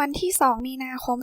วันที่ 2 มีนาคม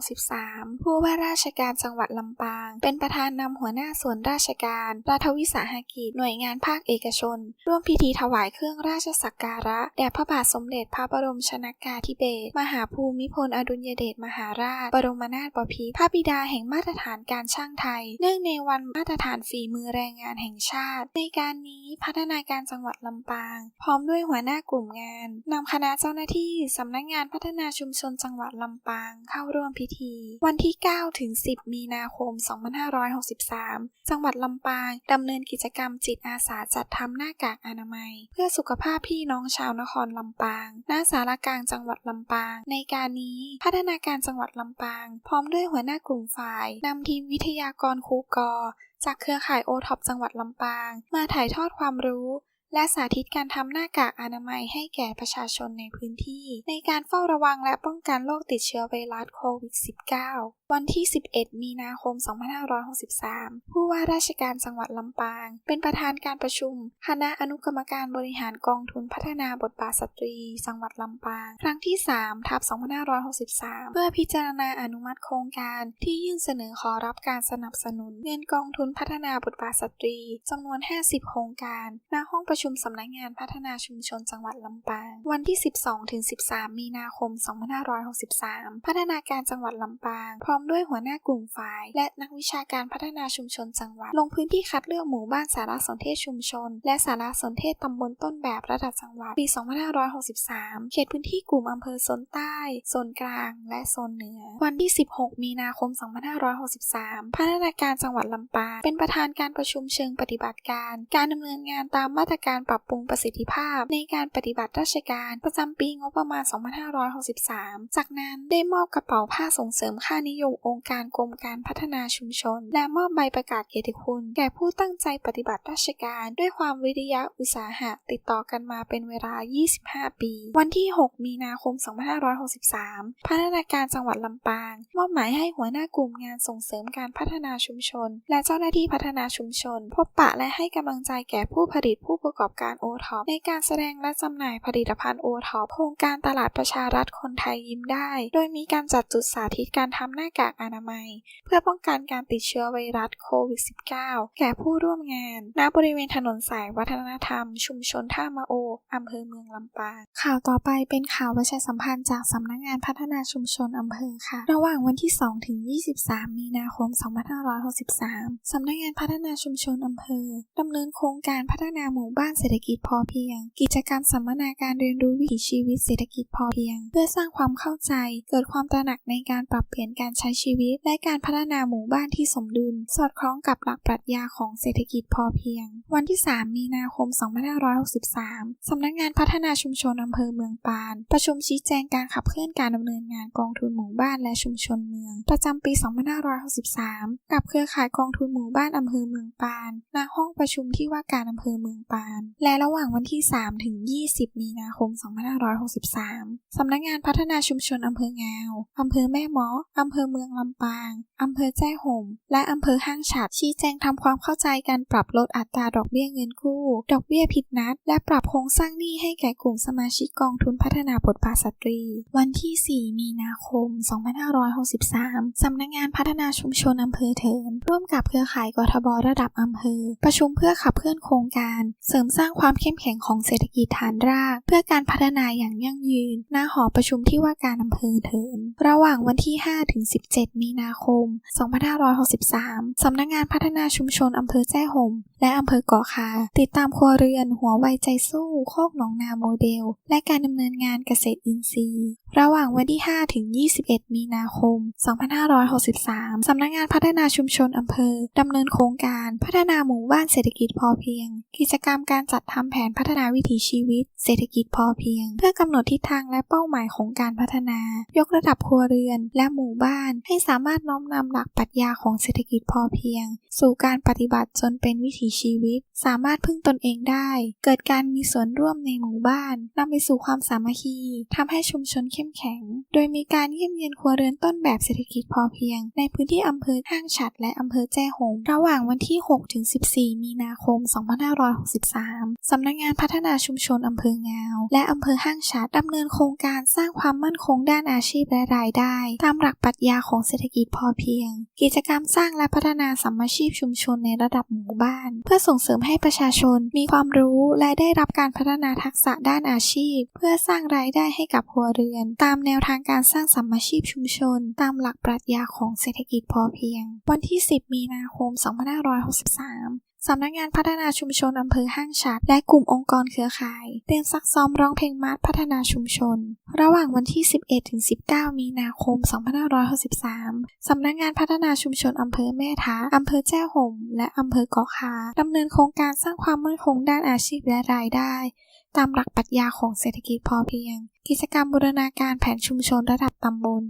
2563 ผู้ว่าราชการจังหวัดลำปาง เป็นประธานนำหัวหน้าส่วนราชการรัฐวิสาหกิจหน่วยงานภาคเอกชน ร่วมพิธีถวายเครื่องราชสักการะ แด่พระบาทสมเด็จพระบรมชนากาธิเบศรมหาภูมิพลอดุลยเดชมหาราช บรมนาถบพิตรพระบิดาแห่งมาตรฐานการช่างไทย เนื่องในวันมาตรฐานฝีมือแรงงานแห่งชาติ ในการนี้พัฒนาการจังหวัดลำปาง พร้อมด้วยหัวหน้ากลุ่มงานนำคณะเจ้าหน้าที่สำนักงานพัฒนาชุมชนจังหวัดลำปาง เข้าร่วมพิธี วันที่ 9 ถึง 10 มีนาคม 2 2563 จังหวัดลำปางดำเนินกิจกรรมจิตอาสาจัดทำหน้ากากอนามัย เพื่อสุขภาพพี่น้องชาวนครลำปาง หน้าสารกลางจังหวัดลำปาง ในการนี้พัฒนาการจังหวัดลำปาง พร้อมด้วยหัวหน้ากลุ่มฝ่ายนำทีมวิทยากรครูกอจากเครือข่ายโอท็อปจังหวัดลำปาง มาถ่ายทอดความรู้และสาธิตการทำหน้ากากอนามัยให้แก่ประชาชนในพื้นที่ ในการเฝ้าระวังและป้องกันโรคติดเชื้อไวรัสโควิด -19 วันที่ 11 มีนาคม 2563 ผู้ว่าราชการจังหวัดลำปาง เป็นประธานการประชุม คณะอนุกรรมการบริหารกองทุนพัฒนาบทบาทสตรี จังหวัดลำปาง ครั้งที่ 3 ทับ 2563 เพื่อพิจารณาอนุมัติโครงการที่ยื่นเสนอขอรับการสนับสนุน เงินกองทุนพัฒนาบทบาทสตรีจำนวน 50 โครงการ ณ ห้องประชุมสำนักงานพัฒนาชุมชนจังหวัดลำปาง วันที่ 12-13 มีนาคม 2563 พัฒนาการจังหวัดลำปางพร้อมด้วยหัวหน้ากลุ่มฝ่าย และนักวิชาการพัฒนาชุมชนจังหวัด ลงพื้นที่คัดเลือกหมู่บ้านสารสนเทศชุมชน และสารสนเทศตำบลต้นแบบระดับจังหวัดปี 2563 เขตพื้นที่กลุ่มอำเภอโซนใต้ โซนกลาง และโซนเหนือ วันที่ 16 มีนาคม 2563 พัฒนาการจังหวัดลำปาง เป็นประธานการประชุมเชิงปฏิบัติการ การดำเนินงานตามมาตรการปรับปรุงประสิทธิภาพ ในการปฏิบัติราชการประจำปีงบประมาณ 2563 จากนั้นได้มอบกระเป๋าผ้าส่งเสริมค่านิยมองค์การกรมการพัฒนาชุมชน และมอบใบประกาศเกียรติคุณ แก่ผู้ตั้งใจปฏิบัติราชการ ด้วยความวิริยะอุตสาหะ ติดต่อกันมาเป็นเวลา 25 ปี วันที่ 6 มีนาคม 2563 พัฒนาการจังหวัดลำปาง มอบหมายให้หัวหน้ากลุ่มงานส่งเสริมการพัฒนาชุมชน และเจ้าหน้าที่พัฒนาชุมชน พบปะและให้กำลังใจแก่ผู้ผลิตผู้ประกอบการโอท็อปในการแสดงและจำหน่ายผลิตภัณฑ์โอท็อปโครงการตลาดประชารัฐคนไทยยิ้มได้ โดยมีการจัดจุดสาธิตการทำหน้ากากอนามัย เพื่อป้องกันการติดเชื้อไวรัสโควิด -19 แก่ผู้ร่วมงาน ณ บริเวณถนนสายวัฒนธรรม ชุมชนท่ามาโอ อำเภอเมืองลำปาง ข่าวต่อไปเป็นข่าวประชาสัมพันธ์จากสำนักงานพัฒนาชุมชนอำเภอค่ะ ระหว่างวันที่ 2 ถึง 23 มีนาคม 2563 สำนักงานพัฒนาชุมชนอำเภอดำเนินโครงการพัฒนาหมู่บ้านเศรษฐกิจพอเพียง กิจกรรมสัมมนาการเรียนรู้วิถีชีวิตเศรษฐกิจพอเพียง เพื่อสร้างความเข้าใจ เกิดความตระหนักในการปรับเปลี่ยนการใช้ช้ชีวิต และการพัฒนาหมู่บ้านที่สมดุล สอดคล้องกับหลักปรัชญาของเศรษฐกิจพอเพียง วันที่ 3 มีนาคม 2563 สำนักงานพัฒนาชุมชนอำเภอเมืองปาน ประชุมชี้แจงการขับเคลื่อนการดำเนินงานกองทุนหมู่บ้านและชุมชนเมือง ประจำปี 2563 กับเครือข่ายกองทุนหมู่บ้านอำเภอเมืองปานณห้องประชุมที่ว่าการอำเภอเมืองปาน และระหว่างวันที่ 3 ถึง 20 มีนาคม 2563 สำนักงานพัฒนาชุมชนอำเภองาวอำเภอแม่เมาะอำเภอเมืองลำปาง อำเภอแจ้ห่ม และอำเภอห้างฉัด ชี้แจงทำความเข้าใจการปรับลดอัตราดอกเบี้ยเงินกู้ ดอกเบี้ยผิดนัด และปรับโครงสร้างหนี้ให้แก่กลุ่มสมาชิกกองทุนพัฒนาบทบาทสตรี วันที่ 4 มีนาคม 2563 สำนักงานพัฒนาชุมชนอำเภอเถิน ร่วมกับเครือข่ายกทบระดับอำเภอ ประชุมเพื่อขับเคลื่อนโครงการ เสริมสร้างความเข้มแข็งของเศรษฐกิจฐานราก เพื่อการพัฒนาอย่างยั่งยืน ณ หอประชุมที่ว่าการอำเภอเถิน ระหว่างวันที่ 5 ถึง17 มีนาคม 2563 สำนักงานพัฒนาชุมชนอำเภอแจ้ห่ม และอำเภอเกาะคา ติดตามครัวเรือน หัวไวใจสู้ โคกหนองนาโมเดล และการดำเนินงานเกษตรอินทรีย์ระหว่างวันที่ 5 ถึง 21 มีนาคม 2563 สำนักงานพัฒนาชุมชนอำเภอ ดำเนินโครงการพัฒนาหมู่บ้านเศรษฐกิจพอเพียง กิจกรรมการจัดทำแผนพัฒนาวิถีชีวิต เศรษฐกิจพอเพียง เพื่อกำหนดทิศทางและเป้าหมายของการพัฒนา ยกระดับครัวเรือน และหมู่บ้านให้สามารถน้อมนำหลักปรัชญาของเศรษฐกิจพอเพียง สู่การปฏิบัติจนเป็นวิถีชีวิต สามารถพึ่งตนเองได้ เกิดการมีส่วนร่วมในหมู่บ้านนำไปสู่ความสามัคคีทำให้ชุมชนเข้มแข็ง โดยมีการเยี่ยมเยียนครัวเรือนต้นแบบเศรษฐกิจพอเพียง ในพื้นที่อำเภอห้างฉัดและอำเภอแจ้ห่มระหว่างวันที่6ถึง14 มีนาคม 2563 สำนักงานพัฒนาชุมชนอำเภองาว และอำเภอห้างฉัดดำเนินโครงการสร้างความมั่นคงด้านอาชีพและรายได้ ตามหลักปรัชญาของเศรษฐกิจพอเพียง กิจกรรมสร้างและพัฒนาสัมมาชีพชุมชนในระดับหมู่บ้าน เพื่อส่งเสริมให้ประชาชนมีความรู้และได้รับการพัฒนาทักษะด้านอาชีพ เพื่อสร้างรายได้ให้กับครัวเรือนตามแนวทางการสร้างสัมมาชีพชุมชน ตามหลักปรัชญาของเศรษฐกิจพอเพียง วันที่ 10 มีนาคม 2563 สำนักงานพัฒนาชุมชนอำเภอห้างฉัดและกลุ่มองค์กรเครือข่ายเรียนซักซ้อมร้องเพลงมาร์ชพัฒนาชุมชน ระหว่างวันที่ 11ถึง19 มีนาคม 2563 สำนักงานพัฒนาชุมชนอำเภอแม่ทะอำเภอแจ้ห่ม และอำเภอเกาะคาดำเนินโครงการสร้างความมั่นคงด้านอาชีพและรายได้ ตามหลักปรัชญาของเศรษฐกิจพอเพียง กิจกรรมบูรณาการแผนชุมชนระดับตำบล